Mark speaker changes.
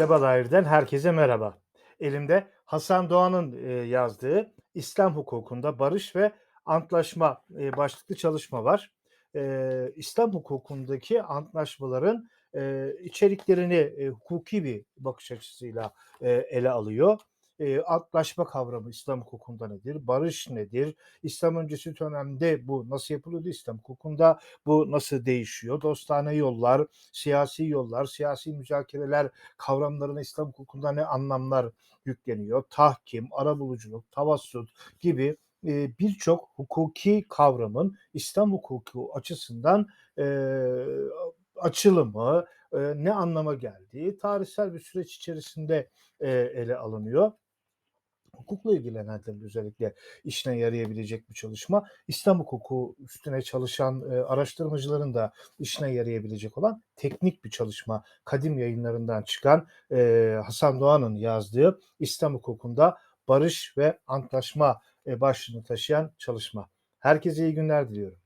Speaker 1: Mektebe Dair'den herkese merhaba. Elimde Hasan Doğan'ın e, yazdığı İslam hukukunda barış ve antlaşma e, başlıklı çalışma var. E, İslam hukukundaki antlaşmaların içeriklerini hukuki bir bakış açısıyla ele alıyor. E, antlaşma kavramı İslam hukukunda nedir? Barış nedir? İslam öncesi dönemde bu nasıl yapılıyordu? İslam hukukunda bu nasıl değişiyor? Dostane yollar, siyasi yollar, siyasi müzakereler kavramlarına İslam hukukunda ne anlamlar yükleniyor? Tahkim, arabuluculuk, tavassut gibi birçok hukuki kavramın İslam hukuku açısından e, açılımı, e, ne anlama geldiği tarihsel bir süreç içerisinde e, ele alınıyor hukukla ilgilenenlerin özellikle işine yarayabilecek bir çalışma. İslam hukuku üstüne çalışan e, araştırmacıların da işine yarayabilecek olan teknik bir çalışma. Kadim yayınlarından çıkan e, Hasan Doğan'ın yazdığı İslam hukukunda barış ve antlaşma e, başlığını taşıyan çalışma. Herkese iyi günler diliyorum.